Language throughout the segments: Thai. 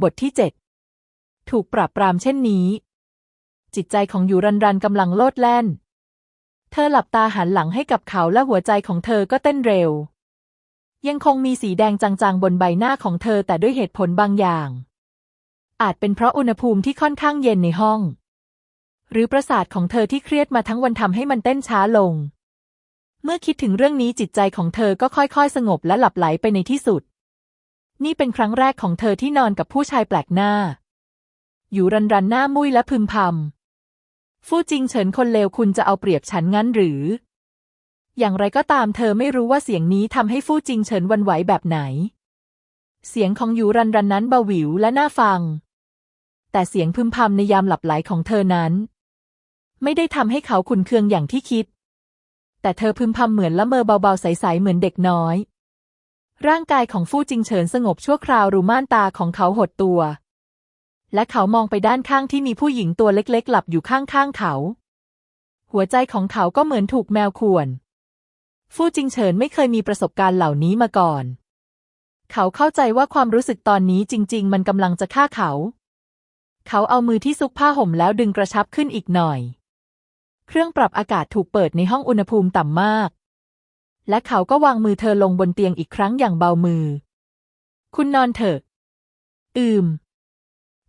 บทที่เจ็ดถูกปราบปรามเช่นนี้ จิตใจของยูรันรันกำลังโลดแล่น เธอหลับตาหันหลังให้กับเขาและหัวใจของเธอก็เต้นเร็ว ยังคงมีสีแดงจางๆบนใบหน้าของเธอแต่ด้วยเหตุผลบางอย่าง อาจเป็นเพราะอุณหภูมิที่ค่อนข้างเย็นในห้อง หรือประสาทของเธอที่เครียดมาทั้งวันทำให้มันเต้นช้าลง เมื่อคิดถึงเรื่องนี้จิตใจของเธอก็ค่อยๆ สงบและหลับไหลไปในที่สุด นี่เป็นครั้งแรกของเธอที่นอนกับผู้ชายแปลกหน้า อยู่รันรันหน้ามุ้ยและพึมพำฟู่จิงเฉินคนเลวคุณจะเอาเปรียบฉันงั้นหรือ อย่างไรก็ตามเธอไม่รู้ว่าเสียงนี้ทำให้ฟู่จิงเฉินวันไหวแบบไหน เสียงของยูรันรันนั้นเบาหวิวและน่าฟัง แต่เสียงพึมพำในยามหลับไหลของเธอนั้น ไม่ได้ทำให้เขาขุนเคืองอย่างที่คิด แต่เธอพึมพำเหมือนละเมอเบาๆใสๆเหมือนเด็กน้อย ร่างกายของฟู่จิงเฉินสงบชั่วคราวรูม่านตาของเขาหดตัว และเขามองไปด้านข้างที่มีผู้หญิงตัวเล็กๆ หลับอยู่ข้างๆเขา หัวใจของเขาก็เหมือนถูกแมวข่วน ฟู่จิงเฉินไม่เคยมีประสบการณ์เหล่านี้มาก่อน เขาเข้าใจว่าความรู้สึกตอนนี้จริง ๆ มันกำลังจะฆ่าเขา เขาเอามือที่ซุกผ้าห่มแล้วดึงกระชับขึ้นอีกหน่อย เครื่องปรับอากาศถูกเปิดในห้องอุณหภูมิต่ำมาก และเขาก็วางมือเธอลงบนเตียงอีกครั้งอย่างเบามือ คุณนอนเถอะ อืม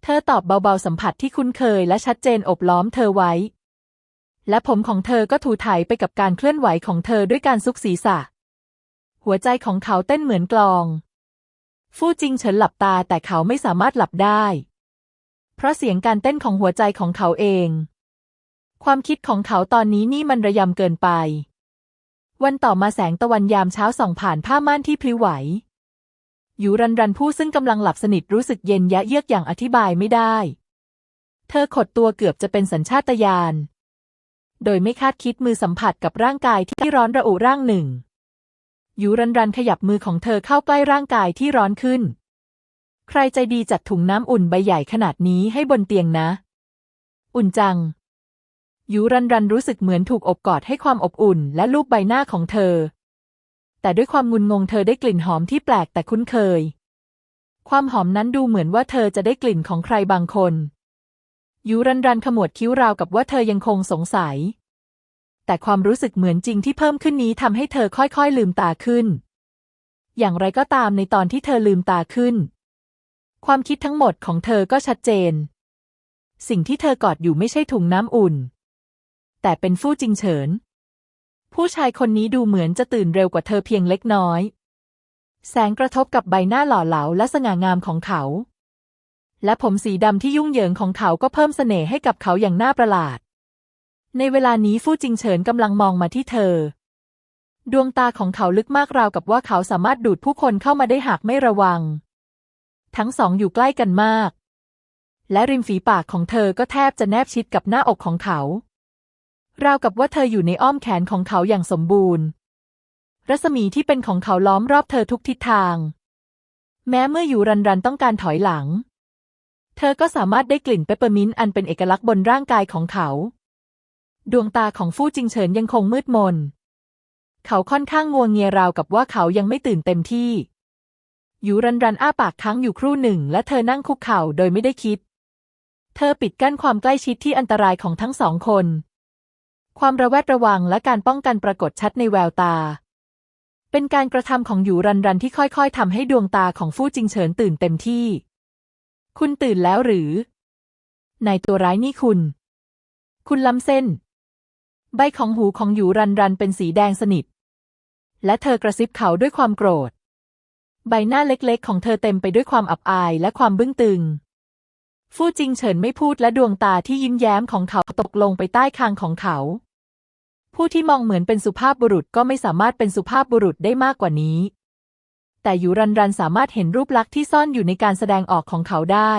เธอตอบเบาๆสัมผัสที่คุ้นเคยและชัดเจนอบล้อมเธอไว้ และผมของเธอก็ถูถ่ายไปกับการเคลื่อนไหวของเธอด้วยการซุกศีรษะ หัวใจของเขาเต้นเหมือนกลอง ฟู่จิงเฉินหลับตาแต่เขาไม่สามารถหลับได้ เพราะเสียงการเต้นของหัวใจของเขาเอง ความคิดของเขาตอนนี้นี่มันระยำเกินไป วันต่อมาแสงตะวันยามเช้าส่องผ่านผ้าม่านที่พลิ้วไหว อยู่รันรันผู้ซึ่งกำลังหลับสนิทรู้สึกเย็นยะเยือกอย่างอธิบายไม่ได้ เธอขดตัวเกือบจะเป็นสัญชาตญาณ โดยไม่คาดคิดมือสัมผัสกับร่างกายที่ร้อนระอุร่างหนึ่ง อยู่รันรันขยับมือของเธอเข้าใกล้ร่างกายที่ร้อนขึ้น ใครใจดีจัดถุงน้ำอุ่นใบใหญ่ขนาดนี้ให้บนเตียงนะ อุ่นจัง ยูรันรันรู้สึกเหมือนถูกอบกอดให้ความอบอุ่น และลูบใบหน้าของเธอ แต่ด้วยความงุนงงเธอได้กลิ่นหอมที่แปลกแต่คุ้นเคย ความหอมนั้นดูเหมือนว่าเธอจะได้กลิ่นของใครบางคนยูรันรันขมวดคิ้วราวกับว่าเธอยังคงสงสัย แต่ความรู้สึกเหมือนจริงที่เพิ่มขึ้นนี้ทำให้เธอค่อยๆ ลืมตาขึ้น อย่างไรก็ตามในตอนที่เธอลืมตาขึ้น ความคิดทั้งหมดของเธอก็ชัดเจน สิ่งที่เธอกอดอยู่ไม่ใช่ถุงน้ำอุ่น แต่เป็นฟู่จิงเฉิน ผู้ชายคนนี้ดูเหมือนจะตื่นเร็วกว่าเธอเพียงเล็กน้อย แสงกระทบกับใบหน้าหล่อเหลาและสง่างามของเขา และผมสีดำที่ยุ่งเหยิงของเขาก็เพิ่มเสน่ห์ให้กับเขาอย่างน่าประหลาด ในเวลานี้ฟู่จิงเฉินกำลังมองมาที่เธอ ดวงตาของเขาลึกมากราวกับว่าเขาสามารถดูดผู้คนเข้ามาได้หากไม่ระวัง ทั้งสองอยู่ใกล้กันมากและริมฝีปากของเธอก็แทบจะแนบชิดกับหน้าอกของเขา ราวกับว่าเธออยู่ในอ้อมแขนของเขาอย่างสมบูรณ์ รัศมีที่เป็นของเขาล้อมรอบเธอทุกทิศทาง แม้เมื่ออยู่รันรันต้องการถอยหลัง เธอก็สามารถได้กลิ่นเปปเปอร์มินต์อันเป็นเอกลักษณ์บนร่างกายของเขา ดวงตาของฟู่จิงเฉินยังคงมืดมน เขาค่อนข้างงัวงเงียราวกับว่าเขายังไม่ตื่นเต็มที่ อยู่รันรันอ้าปากค้างอยู่ครู่หนึ่ง และเธอนั่งคุกเข่าโดยไม่ได้คิด เธอปิดกั้นความใกล้ชิดที่อันตรายของทั้งสองคน ความระแวดระวังและการป้องกันปรากฏชัดในแววตา เป็นการกระทำของอยู่รันรันที่ค่อยๆทำให้ดวงตาของฟู่จิงเฉินตื่นเต็มที่ คุณตื่นแล้วหรือ นายตัวร้ายนี่คุณ คุณล้ำเส้น ใบของหูของอยู่รันรันเป็นสีแดงสนิท และเธอกระซิบเขาด้วยความโกรธ ใบหน้าเล็กๆ ของเธอเต็มไปด้วยความอับอายและความบึ้งตึง ฟู่จิงเฉินไม่พูดและดวงตาที่ยิ้มแย้มของเขาตกลงไปใต้คางของเขา ผู้ที่มองเหมือนเป็นสุภาพบุรุษก็ไม่สามารถเป็นสุภาพบุรุษได้มากกว่านี้ แต่อยู่รันรันสามารถเห็นรูปลักษณ์ที่ซ่อนอยู่ในการแสดงออกของเขาได้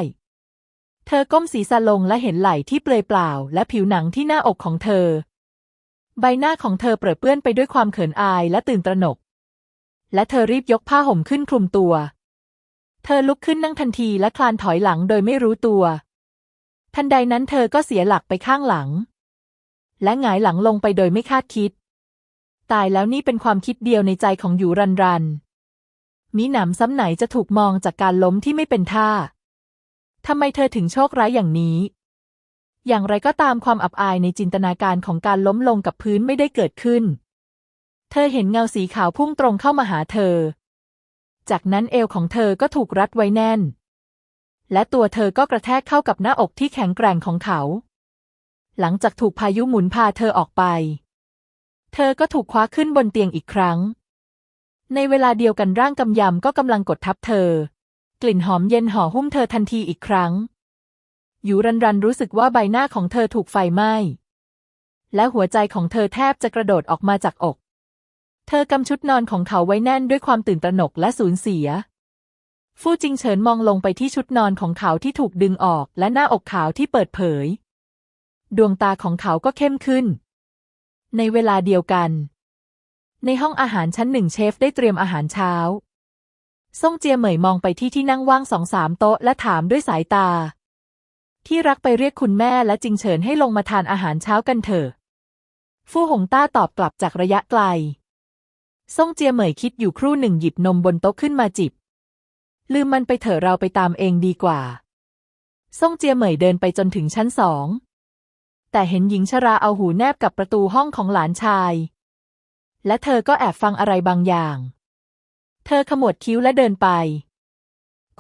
เธอก้มศีรษะลงและเห็นไหล่ที่เปลือยเปล่า และผิวหนังที่หน้าอกของเธอ ใบหน้าของเธอเปรอะเปื้อนไปด้วยความเขินอายและตื่นตระหนก และเธอรีบยกผ้าห่มขึ้นคลุมตัว เธอลุกขึ้นนั่งทันทีและคลานถอยหลังโดยไม่รู้ตัว ทันใดนั้นเธอก็เสียหลักไปข้างหลัง และหงายหลังลงไปโดยไม่คาดคิด ตายแล้วนี่เป็นความคิดเดียวในใจของอยู่รันรัน มีหนำซ้ำไหนจะถูกมองจากการล้มที่ไม่เป็นท่า ทำไมเธอถึงโชคร้ายอย่างนี้ อย่างไรก็ตามความอับอายในจินตนาการของการล้มลงกับพื้นไม่ได้เกิดขึ้น เธอเห็นเงาสีขาวพุ่งตรงเข้ามาหาเธอ จากนั้นเอวของเธอก็ถูกรัดไว้แน่น และตัวเธอก็กระแทกเข้ากับหน้าอกที่แข็งแกร่งของเขา หลังจากถูกพายุหมุนพาเธอออกไป เธอก็ถูกคว้าขึ้นบนเตียงอีกครั้ง ในเวลาเดียวกันร่างกำยำก็กำลังกดทับเธอ กลิ่นหอมเย็นห่อหุ้มเธอทันทีอีกครั้งอยู่รันรันรู้สึกว่าใบหน้าของเธอถูกไฟไหม้และหัวใจของเธอแทบจะกระโดดออกมาจากอก เธอกำชุดนอนของเขาไว้แน่นด้วยความตื่นตระหนกและสูญเสีย ฟู่จิงเฉินมองลงไปที่ชุดนอนของเขาที่ถูกดึงออกและหน้าอกขาวที่เปิดเผย ดวงตาของเขาก็เข้มขึ้น ในเวลาเดียวกัน ในห้องอาหารชั้นหนึ่งเชฟได้เตรียมอาหารเช้าซ่งเจียเหมยมองไปที่ที่นั่งว่างสองสามโต๊ะและถามด้วยสายตา ที่รักไปเรียกคุณแม่และจิงเฉินให้ลงมาทานอาหารเช้ากันเถอะ ฟู่หงต้าตอบกลับจากระยะไกล ซ่งเจียเหมยคิดอยู่ครู่หนึ่งหยิบนมบนโต๊ะขึ้นมาจิบ ลืมมันไปเถอะเราไปตามเองดีกว่า ซ่งเจียเหมยเดินไปจนถึงชั้นสอง แต่เห็นหญิงชราเอาหูแนบกับประตูห้องของหลานชาย และเธอก็แอบฟังอะไรบางอย่าง เธอขมวดคิ้วและเดินไป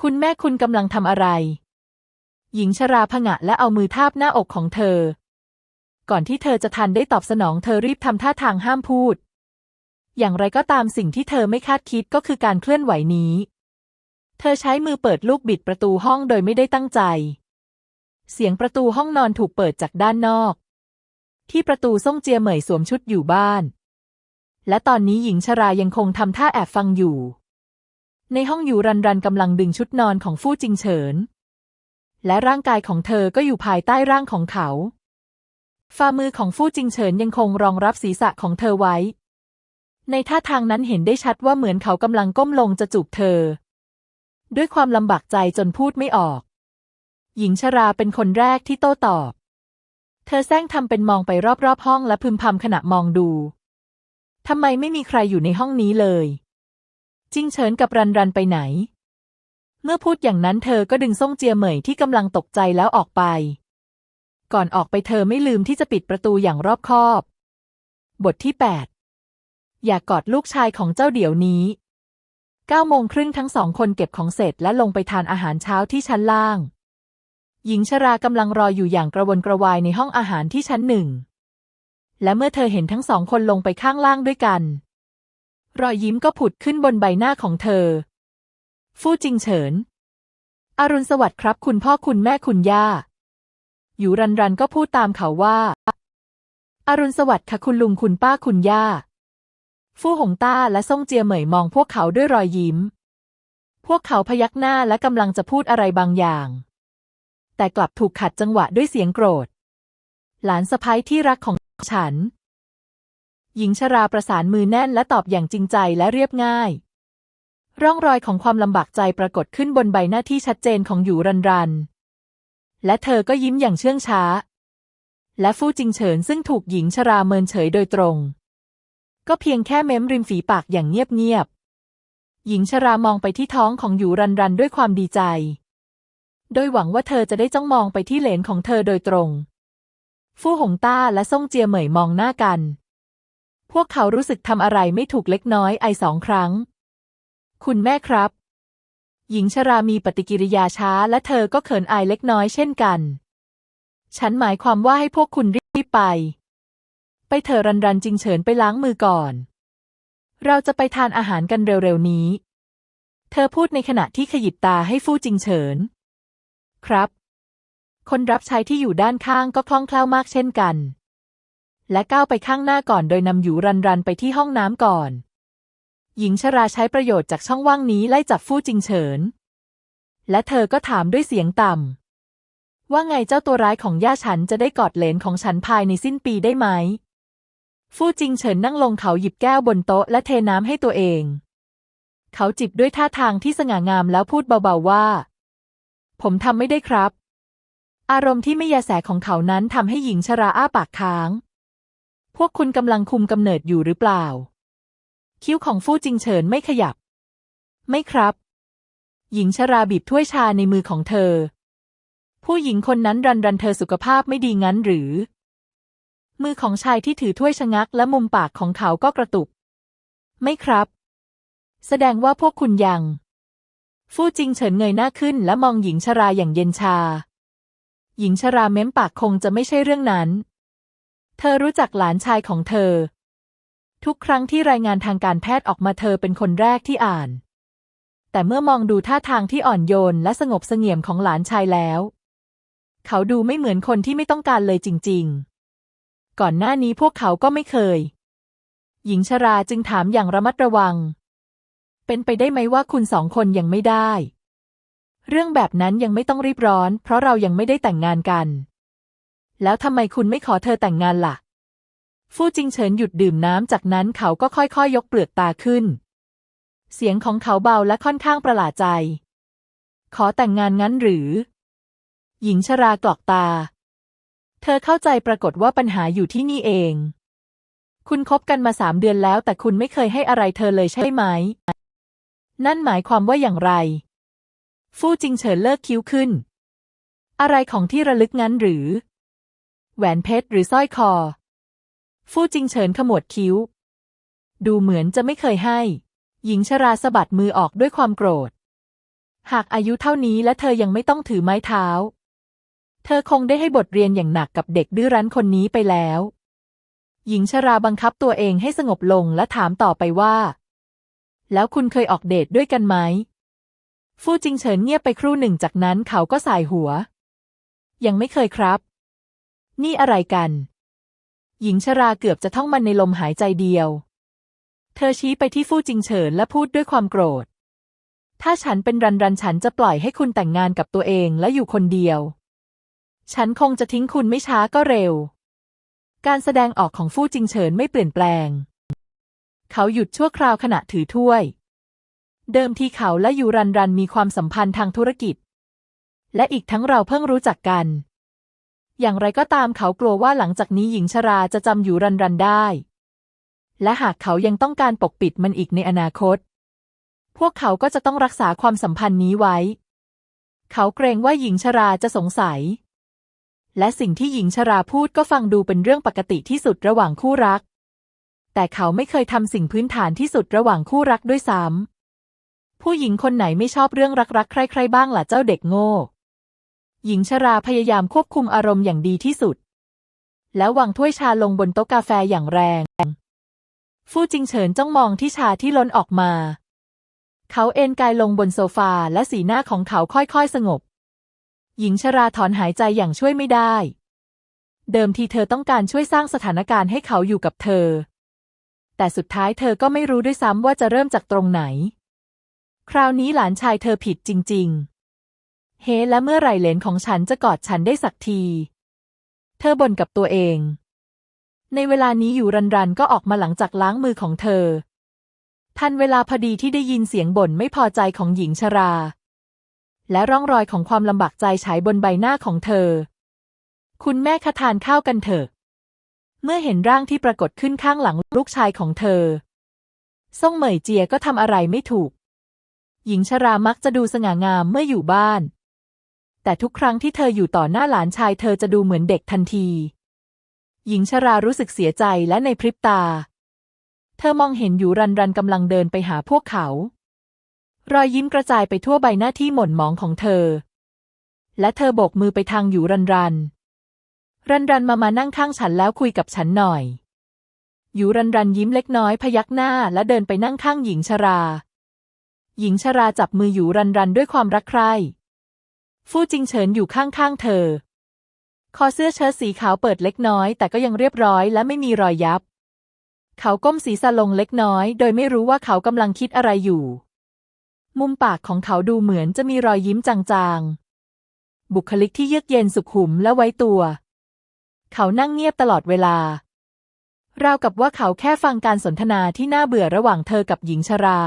คุณแม่คุณกำลังทำอะไร หญิงชราผงะและเอามือทาบหน้าอกของเธอ ก่อนที่เธอจะทันได้ตอบสนองเธอรีบทำท่าทางห้ามพูด อย่างไรก็ตามสิ่งที่เธอไม่คาดคิดก็คือการเคลื่อนไหวนี้ เธอใช้มือเปิดลูกบิดประตูห้องโดยไม่ได้ตั้งใจ เสียงประตูห้องนอนถูกเปิดจากด้านนอก ที่ประตูซ่งเจียเหมยสวมชุดอยู่บ้าน และตอนนี้หญิงชรายังคงทำท่าแอบฟังอยู่ ในห้องอยู่รันรันกำลังดึงชุดนอนของฟู่จิงเฉิน และร่างกายของเธอก็อยู่ภายใต้ร่างของเขาฝ่ามือของฟู่จิงเฉินยังคงรองรับศีรษะของเธอไว้ ในท่าทางนั้นเห็นได้ชัดว่าเหมือนเขากำลังก้มลงจะจูบเธอ ด้วยความลำบากใจจนพูดไม่ออก หญิงชราเป็นคนแรกที่โต้ตอบ เธอแซงทำเป็นมองไปรอบๆ ห้องและพึมพำขณะมองดูทำไมไม่มีใครอยู่ในห้องนี้เลยจิงเฉินกับรันรันไปไหน เมื่อพูดอย่างนั้นเธอก็ดึงซ่งเจียเหมยที่กำลังตกใจแล้วออกไป ก่อนออกไปเธอไม่ลืมที่จะปิดประตูอย่างรอบคอบ บทที่ 8 อยากกอดลูกชายของเจ้าเดี๋ยวนี้เก้าโมงครึ่งทั้งสองคนเก็บของเสร็จและลงไปทานอาหารเช้าที่ชั้นล่าง หญิงชรากำลังรออยู่อย่างกระวนกระวายในห้องอาหารที่ชั้นหนึ่ง และเมื่อเธอเห็นทั้งสองคนลงไปข้างล่างด้วยกัน รอยยิ้มก็ผุดขึ้นบนใบหน้าของเธอ ฟู่จิงเฉิน อรุณสวัสดิ์ครับ คุณพ่อคุณแม่คุณย่า อยู่รันรันก็พูดตามเขาว่า อรุณสวัสดิ์ค่ะคุณลุงคุณป้าคุณย่า ฟู่หงต้าและซ่งเจียเหมยมองพวกเขาด้วยรอยยิ้ม พวกเขาพยักหน้าและกำลังจะพูดอะไรบางอย่าง แต่กลับถูกขัดจังหวะด้วยเสียงโกรธ หลานสะพ้ายที่รักของฉัน หญิงชราประสานมือแน่นและตอบอย่างจริงใจและเรียบง่าย ร่องรอยของความลำบากใจปรากฏขึ้นบนใบหน้าที่ชัดเจนของหยูรันรัน และเธอก็ยิ้มอย่างเชื่องช้า และฟู่จิงเฉินซึ่งถูกหญิงชราเมินเฉยโดยตรง ก็เพียงแค่เม้มริมฝีปากอย่างเงียบๆ หญิงชรามองไปที่ท้องของหยูรันรันด้วยความดีใจ โดยหวังว่าเธอจะได้จ้องมองไปที่เหลนของเธอโดยตรง ฟู่หงต้าและซ่งเจียเหมยมองหน้ากัน พวกเขารู้สึกทำอะไรไม่ถูกเล็กน้อยไอสองครั้ง คุณแม่ครับ หญิงชรามีปฏิกิริยาช้าและเธอก็เขินอายเล็กน้อยเช่นกัน ฉันหมายความว่าให้พวกคุณรีบไป ไปเถอะรันรันจิงเฉินไปล้างมือก่อน เราจะไปทานอาหารกันเร็วๆนี้ เธอพูดในขณะที่ขยิบตาให้ฟู่จิงเฉิน ครับ คนรับใช้ที่อยู่ด้านข้างก็คล่องแคล่วมากเช่นกัน และก้าวไปข้างหน้าก่อนโดยนำหยูรันรันไปที่ห้องน้ำก่อน หญิงชราใช้ประโยชน์จากช่องว่างนี้ไล่จับฟู่จิงเฉิน และเธอก็ถามด้วยเสียงต่ำว่าไงเจ้าตัวร้ายของย่าฉันจะได้กอดเหลนของฉันภายในสิ้นปีได้ไหม ฟู่จิงเฉินนั่งลงเขาหยิบแก้วบนโต๊ะและเทน้ำให้ตัวเอง เขาจิบด้วยท่าทางที่สง่างามแล้วพูดเบาๆว่า ผมทำไม่ได้ครับ อารมณ์ที่ไม่ยาแสของเขานั้นทำให้หญิงชราอ้าปากค้าง พวกคุณกำลังคุมกำเนิดอยู่หรือเปล่า คิ้วของฟู่จิงเฉินไม่ขยับ ไม่ครับ หญิงชราบีบถ้วยชาในมือของเธอ ผู้หญิงคนนั้นรันรันเธอสุขภาพไม่ดีงั้นหรือ มือของชายที่ถือถ้วยชะงักและมุมปากของเขาก็กระตุก ไม่ครับ แสดงว่าพวกคุณยัง ฟู่จิงเฉินเงยหน้าขึ้นและมองหญิงชราอย่างเย็นชา หญิงชราเม้มปากคงจะไม่ใช่เรื่องนั้น เธอรู้จักหลานชายของเธอ ทุกครั้งที่รายงานทางการแพทย์ออกมาเธอเป็นคนแรกที่อ่าน แต่เมื่อมองดูท่าทางที่อ่อนโยนและสงบเสงี่ยมของหลานชายแล้ว เขาดูไม่เหมือนคนที่ไม่ต้องการเลยจริง ๆ ก่อนหน้านี้พวกเขาก็ไม่เคย หญิงชราจึงถามอย่างระมัดระวัง เป็นไปได้ไหมว่าคุณสองคนยังไม่ได้ เรื่องแบบนั้นยังไม่ต้องรีบร้อน เพราะเรายังไม่ได้แต่งงานกัน แล้วทำไมคุณไม่ขอเธอแต่งงานล่ะ ฟู่จิงเฉินหยุดดื่มน้ำจากนั้นเขาก็ค่อยๆยยกเปลือกตาขึ้น เสียงของเขาเบาและค่อนข้างประหลาดใจ ขอแต่งงานงั้นหรือ หญิงชรากรอกตา เธอเข้าใจปรากฏว่าปัญหาอยู่ที่นี่เอง คุณคบกันมาสามเดือนแล้ว แต่คุณไม่เคยให้อะไรเธอเลยใช่ไหม นั่นหมายความว่าอย่างไร ฟู่จิงเฉินเลิกคิ้วขึ้น อะไรของที่ระลึกงั้นหรือ แหวนเพชรหรือสร้อยคอ ฟู่จิงเฉินขมวดคิ้ว ดูเหมือนจะไม่เคยให้ หญิงชราสะบัดมือออกด้วยความโกรธ หากอายุเท่านี้และเธอยังไม่ต้องถือไม้เท้า เธอคงได้ให้บทเรียนอย่างหนักกับเด็กดื้อรั้นคนนี้ไปแล้ว หญิงชราบังคับตัวเองให้สงบลงและถามต่อไปว่า แล้วคุณเคยออกเดทด้วยกันไหม ฟู่จิงเฉินเงียบไปครู่หนึ่งจากนั้นเขาก็สายหัว ยังไม่เคยครับ นี่อะไรกัน หญิงชราเกือบจะท่องมันในลมหายใจเดียว เธอชี้ไปที่ฟู่จิงเฉินและพูดด้วยความโกรธ ถ้าฉันเป็นรันรันฉันจะปล่อยให้คุณแต่งงานกับตัวเองและอยู่คนเดียว ฉันคงจะทิ้งคุณไม่ช้าก็เร็ว การแสดงออกของฟู่จิงเฉินไม่เปลี่ยนแปลง เขาหยุดชั่วคราวขณะถือถ้วย เดิมทีเขาและยูรันรันมีความสัมพันธ์ทางธุรกิจ และอีกทั้งเราเพิ่งรู้จักกัน อย่างไรก็ตามเขากลัวว่าหลังจากนี้หญิงชราจะจำยูรันรันได้ และหากเขายังต้องการปกปิดมันอีกในอนาคต พวกเขาก็จะต้องรักษาความสัมพันธ์นี้ไว้ เขาเกรงว่าหญิงชราจะสงสัย และสิ่งที่หญิงชราพูดก็ฟังดูเป็นเรื่องปกติที่สุดระหว่างคู่รัก แต่เขาไม่เคยทำสิ่งพื้นฐานที่สุดระหว่างคู่รักด้วยซ้ำผู้หญิงคนไหนไม่ชอบเรื่องรักๆใครๆบ้างล่ะเจ้าเด็กโง่ หญิงชราพยายามควบคุมอารมณ์อย่างดีที่สุด แล้ววางถ้วยชาลงบนโต๊ะกาแฟอย่างแรง ฟู่จิงเฉินจ้องมองที่ชาที่ล้นออกมา เขาเอนกายลงบนโซฟาและสีหน้าของเขาค่อยๆสงบ หญิงชราถอนหายใจอย่างช่วยไม่ได้ เดิมทีเธอต้องการช่วยสร้างสถานการณ์ให้เขาอยู่กับเธอ แต่สุดท้ายเธอก็ไม่รู้ด้วยซ้ำว่าจะเริ่มจากตรงไหน คราวนี้หลานชายเธอผิดจริง ๆ เฮ้และเมื่อไหร่เหลนของฉันจะกอดฉันได้สักที เธอบ่นกับตัวเอง ในเวลานี้อยู่รันรันก็ออกมาหลังจากล้างมือของเธอทันเวลาพอดีที่ได้ยินเสียงบ่นไม่พอใจของหญิงชรา และร่องรอยของความลำบากใจฉายบนใบหน้าของเธอ คุณแม่คะทานข้าวกันเถอะ เมื่อเห็นร่างที่ปรากฏขึ้นข้างหลังลูกชายของเธอ ซ่งเหมยเจียก็ทำอะไรไม่ถูก หญิงชรามักจะดูสง่างามเมื่ออยู่บ้าน แต่ทุกครั้งที่เธออยู่ต่อหน้าหลานชายเธอจะดูเหมือนเด็กทันที หญิงชรารู้สึกเสียใจและในพริบตา เธอมองเห็นอยู่รันรันกำลังเดินไปหาพวกเขา รอยยิ้มกระจายไปทั่วใบหน้าที่หม่นหมองของเธอ และเธอโบกมือไปทางอยู่รันรัน รันรันมามานั่งข้างฉันแล้วคุยกับฉันหน่อย อยู่รันรันยิ้มเล็กน้อยพยักหน้าและเดินไปนั่งข้างหญิงชรา หญิงชราจับมืออยู่รันรันด้วยความรักใคร่ฟู่จิงเฉินอยู่ข้างๆเธอ คอเสื้อเชิ้ตสีขาวเปิดเล็กน้อย แต่ก็ยังเรียบร้อยและไม่มีรอยยับ เขาก้มศีรษะลงเล็กน้อย โดยไม่รู้ว่าเขากำลังคิดอะไรอยู่ มุมปากของเขาดูเหมือนจะมีรอยยิ้มจางๆ บุคลิกที่เยือกเย็นสุขุมและไว้ตัว เขานั่งเงียบตลอดเวลาราวกับว่าเขาแค่ฟังการสนทนาที่น่าเบื่อระหว่างเธอกับหญิงชรา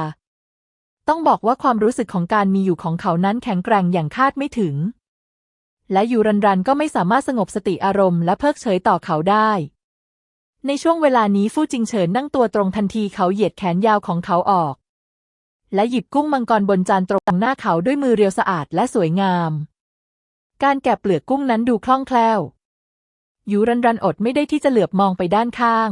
ต้องบอกว่าความรู้สึกของการมีอยู่ของเขานั้นแข็งแกร่งอย่างคาดไม่ถึง และอยู่รันรันก็ไม่สามารถสงบสติอารมณ์และเพิกเฉยต่อเขาได้ ในช่วงเวลานี้ฟู่จิงเฉินนั่งตัวตรงทันทีเขาเหยียดแขนยาวของเขาออก และหยิบกุ้งมังกรบนจานตรงหน้าเขาด้วยมือเรียวสะอาดและสวยงาม การแกะเปลือกกุ้งนั้นดูคล่องแคล่ว ยูรันรันอดไม่ได้ที่จะเหลือบมองไปด้านข้าง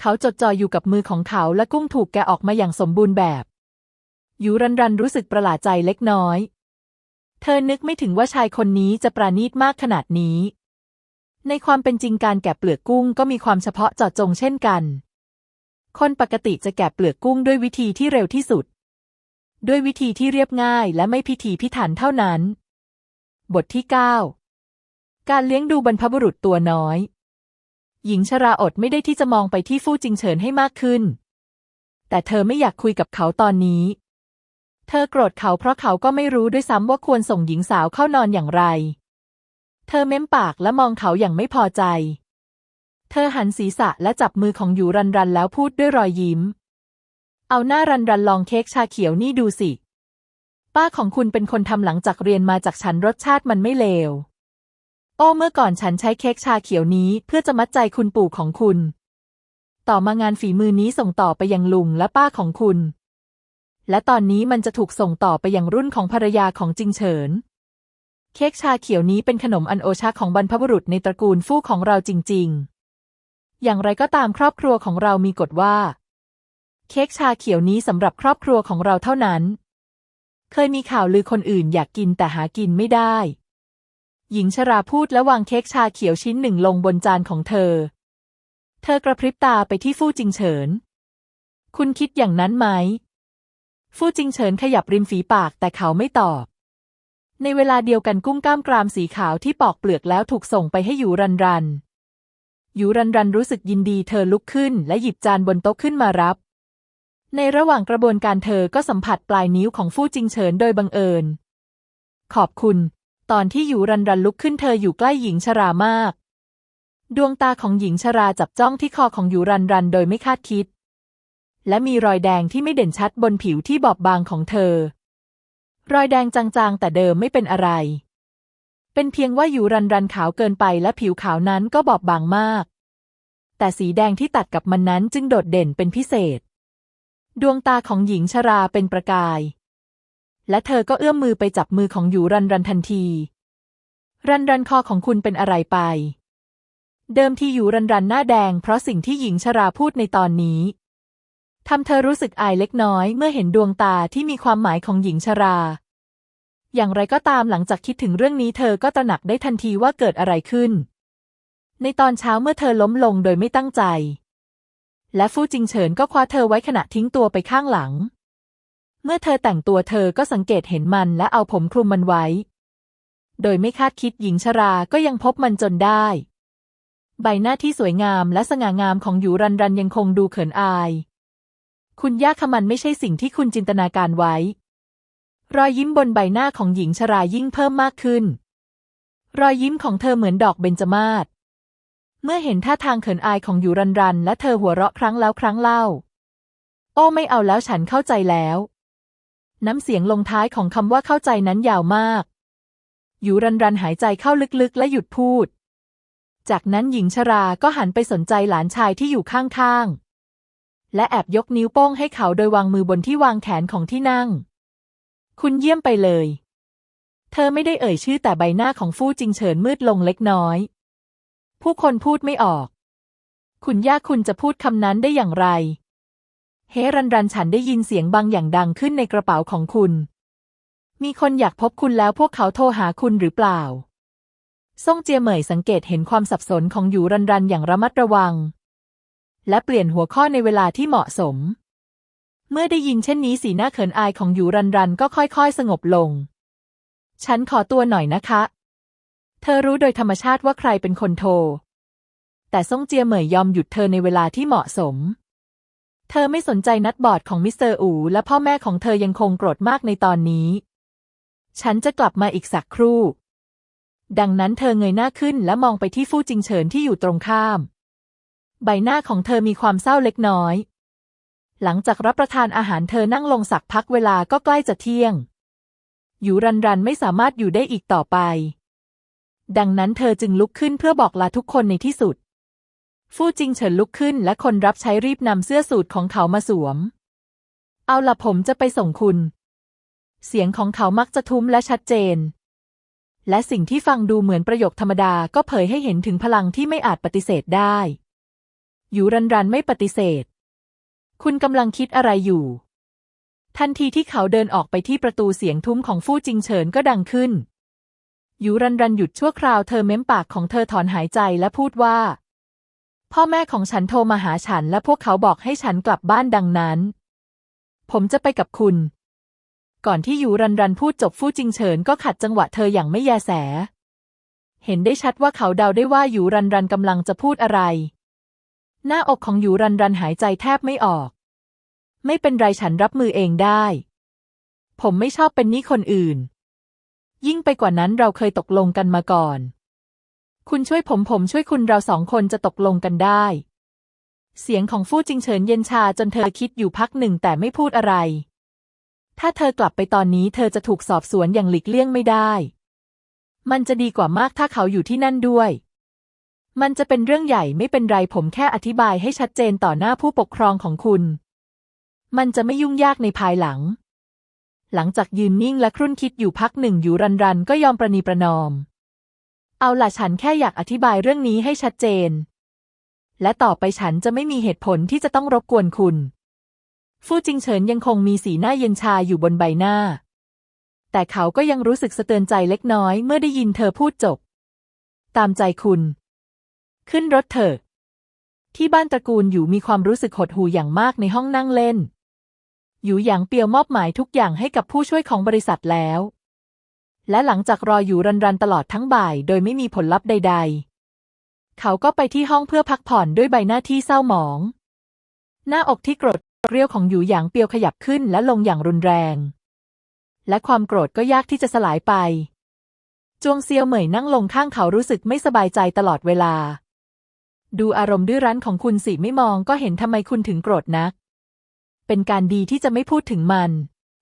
เขาจดจ่ออยู่กับมือของเขาและกุ้งถูกแกะออกมาอย่างสมบูรณ์แบบยูรันรันรู้สึกประหลาดใจเล็กน้อย เธอนึกไม่ถึงว่าชายคนนี้จะปราณีตมากขนาดนี้ ในความเป็นจริงการแกะเปลือกกุ้งก็มีความเฉพาะเจาะจงเช่นกัน คนปกติจะแกะเปลือกกุ้งด้วยวิธีที่เร็วที่สุด ด้วยวิธีที่เรียบง่ายและไม่พิถีพิถันเท่านั้น บทที่ 9 การเลี้ยงดูบรรพบุรุษตัวน้อย หญิงชราอดไม่ได้ที่จะมองไปที่ฟู่จิงเฉินให้มากขึ้น แต่เธอไม่อยากคุยกับเขาตอนนี้ เธอโกรธเขาเพราะเขาก็ไม่รู้ด้วยซ้ำว่าควรส่งหญิงสาวเข้านอนอย่างไร เธอเม้มปากและมองเขาอย่างไม่พอใจ เธอหันศีรษะและจับมือของหยูรันรันแล้วพูดด้วยรอยยิ้ม เอาหน้ารันรันลองเค้กชาเขียวนี่ดูสิ ป้าของคุณเป็นคนทำหลังจากเรียนมาจากฉันรสชาติมันไม่เลว โอ้เมื่อก่อนฉันใช้เค้กชาเขียวนี้เพื่อจะมัดใจคุณปู่ของคุณ ต่อมางานฝีมือนี้ส่งต่อไปยังลุงและป้าของคุณ และตอนนี้มันจะถูกส่งต่อไปยังรุ่นของภรรยาของจิงเฉินเค้กชาเขียวนี้เป็นขนมอันโอชาของบรรพบุรุษในตระกูลฟู่ของเราจริง ๆ อย่างไรก็ตามครอบครัวของเรามีกฎว่า เค้กชาเขียวนี้สำหรับครอบครัวของเราเท่านั้น เคยมีข่าวลือคนอื่นอยากกินแต่หากินไม่ได้ หญิงชราพูดและวางเค้กชาเขียวชิ้นหนึ่งลงบนจานของเธอ เธอกระพริบตาไปที่ฟู่จิงเฉิน คุณคิดอย่างนั้นไหม ฟู่จิงเฉินขยับริมฝีปากแต่เขาไม่ตอบ ในเวลาเดียวกันกุ้งกล้ามกรามสีขาวที่ปอกเปลือกแล้วถูกส่งไปให้หยูรันรัน หยูรันรันรู้สึกยินดีเธอลุกขึ้น และหยิบจานบนโต๊ะขึ้นมารับ ในระหว่างกระบวนการเธอก็สัมผัสปลายนิ้วของฟู่จิงเฉินโดยบังเอิญ ขอบคุณ ตอนที่หยูรันรันลุกขึ้นเธออยู่ใกล้หญิงชรามาก ดวงตาของหญิงชราจับจ้องที่คอของหยูรันรันโดยไม่คาดคิด และมีรอยแดงที่ไม่เด่นชัดบนผิวที่บอบบางของเธอ รอยแดงจางๆแต่เดิมไม่เป็นอะไร เป็นเพียงว่าหยูรันรันขาวเกินไปและผิวขาวนั้นก็บอบบางมาก แต่สีแดงที่ตัดกับมันนั้นจึงโดดเด่นเป็นพิเศษ ดวงตาของหญิงชราเป็นประกาย และเธอก็เอื้อมมือไปจับมือของหยูรันรันทันที รันรันคอของคุณเป็นอะไรไป เดิมที่หยูรันรันหน้าแดง เพราะสิ่งที่หญิงชราพูดในตอนนี้ทำเธอรู้สึกอายเล็กน้อยเมื่อเห็นดวงตาที่มีความหมายของหญิงชรา อย่างไรก็ตามหลังจากคิดถึงเรื่องนี้เธอก็ตระหนักได้ทันทีว่าเกิดอะไรขึ้น ในตอนเช้าเมื่อเธอล้มลงโดยไม่ตั้งใจ และฟู่จิงเฉินก็คว้าเธอไว้ขณะทิ้งตัวไปข้างหลัง เมื่อเธอแต่งตัวเธอก็สังเกตเห็นมันและเอาผมคลุมมันไว้ โดยไม่คาดคิดหญิงชราก็ยังพบมันจนได้ ใบหน้าที่สวยงามและสง่างามของหยูรันรันยังคงดูเขินอาย คุณย่าขมันไม่ใช่สิ่งที่คุณจินตนาการไว้ รอยยิ้มบนใบหน้าของหญิงชรายิ่งเพิ่มมากขึ้น รอยยิ้มของเธอเหมือนดอกเบญจมาศเมื่อเห็นท่าทางเขินอายของหยูรันรัน และเธอหัวเราะครั้งแล้วครั้งเล่า โอ้ไม่เอาแล้วฉันเข้าใจแล้ว น้ำเสียงลงท้ายของคำว่าเข้าใจนั้นยาวมากหยูรันรันหายใจเข้าลึกๆ และหยุดพูด จากนั้นหญิงชราก็หันไปสนใจหลานชายที่อยู่ข้างๆ และแอบยกนิ้วโป้งให้เขาโดยวางมือบนที่วางแขนของที่นั่ง คุณเยี่ยมไปเลย เธอไม่ได้เอ่ยชื่อแต่ใบหน้าของฟู่จิงเฉินมืดลงเล็กน้อย ผู้คนพูดไม่ออก คุณย่าคุณจะพูดคำนั้นได้อย่างไร เฮรันรันฉันได้ยินเสียงบางอย่างดังขึ้นในกระเป๋าของคุณ มีคนอยากพบคุณแล้วพวกเขาโทรหาคุณหรือเปล่า ซ่งเจียเหมยสังเกตเห็นความสับสนของหยูรันรันอย่างระมัดระวัง และเปลี่ยนหัวข้อในเวลาที่เหมาะสม เมื่อได้ยินเช่นนี้สีหน้าเขินอายของหยูรันรันก็ค่อยๆ สงบลง ฉันขอตัวหน่อยนะคะ เธอรู้โดยธรรมชาติว่าใครเป็นคนโทร แต่ซ่งเจียเหมยยอมหยุดเธอในเวลาที่เหมาะสม เธอไม่สนใจนัดบอดของมิสเตอร์อูและพ่อแม่ของเธอยังคงโกรธมากในตอนนี้ ฉันจะกลับมาอีกสักครู่ ดังนั้นเธอเงยหน้าขึ้นและมองไปที่ฟู่จิงเฉินที่อยู่ตรงข้าม ใบหน้าของเธอมีความเศร้าเล็กน้อย หลังจากรับประทานอาหารเธอนั่งลงสักพักเวลาก็ใกล้จะเที่ยง อยู่รันรันไม่สามารถอยู่ได้อีกต่อไป ดังนั้นเธอจึงลุกขึ้นเพื่อบอกลาทุกคนในที่สุด ฟู่จิงเฉินลุกขึ้นและคนรับใช้รีบนำเสื้อสูทของเขามาสวม เอาละผมจะไปส่งคุณ เสียงของเขามักจะทุ้มและชัดเจน และสิ่งที่ฟังดูเหมือนประโยคธรรมดาก็เผยให้เห็นถึงพลังที่ไม่อาจปฏิเสธได้หยูรันรันไม่ปฏิเสธ คุณกำลังคิดอะไรอยู่ ทันทีที่เขาเดินออกไปที่ประตูเสียงทุ้มของฟู่จิงเฉินก็ดังขึ้นยูรันรันหยุดชั่วคราวเธอเม้มปากของเธอถอนหายใจและพูดว่า พ่อแม่ของฉันโทรมาหาฉันและพวกเขาบอกให้ฉันกลับบ้านดังนั้น ผมจะไปกับคุณ ก่อนที่ยูรันรันพูดจบฟู่จิงเฉินก็ขัดจังหวะเธออย่างไม่แยแส เห็นได้ชัดว่าเขาเดาได้ว่ายูรันรันกำลังจะพูดอะไร หน้าอกของหยูรันรันหายใจแทบไม่ออก ไม่เป็นไรฉันรับมือเองได้ ผมไม่ชอบเป็นนี่คนอื่น ยิ่งไปกว่านั้นเราเคยตกลงกันมาก่อน คุณช่วยผมผมช่วยคุณเราสองคนจะตกลงกันได้ เสียงของฟู่จิงเฉินเย็นชาจนเธอคิดอยู่พักหนึ่งแต่ไม่พูดอะไร ถ้าเธอกลับไปตอนนี้เธอจะถูกสอบสวนอย่างหลีกเลี่ยงไม่ได้ มันจะดีกว่ามากถ้าเขาอยู่ที่นั่นด้วย มันจะเป็นเรื่องใหญ่ไม่เป็นไรผมแค่อธิบายให้ชัดเจนต่อหน้าผู้ปกครองของคุณ มันจะไม่ยุ่งยากในภายหลัง หลังจากยืนนิ่งและครุ่นคิดอยู่พักหนึ่งอยู่รันรันก็ยอมประนีประนอม เอาล่ะฉันแค่อยากอธิบายเรื่องนี้ให้ชัดเจน และต่อไปฉันจะไม่มีเหตุผลที่จะต้องรบกวนคุณฟู่จิงเฉินยังคงมีสีหน้าเย็นชาอยู่บนใบหน้า แต่เขาก็ยังรู้สึกสะเตือนใจเล็กน้อยเมื่อได้ยินเธอพูดจบ ตามใจคุณ ขึ้นรถเถอะ ที่บ้านตระกูลอยู่มีความรู้สึกหดหู่อย่างมากในห้องนั่งเล่น อยู่อย่างเปียวมอบหมายทุกอย่างให้กับผู้ช่วยของบริษัทแล้ว และหลังจากรออยู่รันรันตลอดทั้งบ่าย โดยไม่มีผลลัพธ์ใด ๆ เขาก็ไปที่ห้องเพื่อพักผ่อนด้วยใบหน้าที่เศร้าหมอง หน้าอกที่โกรธเกรียวของอยู่หยางเปียวขยับขึ้นและลงอย่างรุนแรง และความโกรธก็ยากที่จะสลายไปจวงเซียวเหมยนั่งลงข้างเขารู้สึกไม่สบายใจตลอดเวลา ดูอารมณ์ดื้อรั้นของคุณสิไม่มองก็เห็นทำไมคุณถึงโกรธนัก เป็นการดีที่จะไม่พูดถึงมัน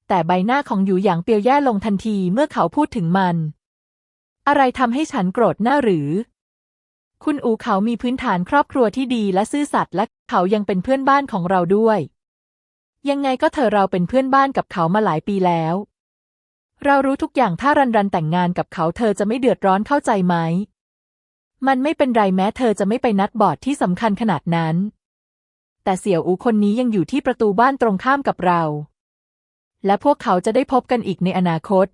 แต่ใบหน้าของอยู่หยางเปียวแย่ลงทันทีเมื่อเขาพูดถึงมัน อะไรทำให้ฉันโกรธหน้าหรือ คุณอูเขามีพื้นฐานครอบครัวที่ดีและซื่อสัตย์และเขายังเป็นเพื่อนบ้านของเราด้วย ยังไงก็เธอเราเป็นเพื่อนบ้านกับเขามาหลายปีแล้ว เรารู้ทุกอย่างถ้ารันรันแต่งงานกับเขาเธอจะไม่เดือดร้อนเข้าใจไหม มันไม่เป็นไรแม้เธอจะไม่ไปนัดบอร์ดที่สำคัญขนาดนั้น แต่เสี่ยวอูคนนี้ยังอยู่ที่ประตูบ้านตรงข้ามกับเรา และพวกเขาจะได้พบกันอีกในอนาคต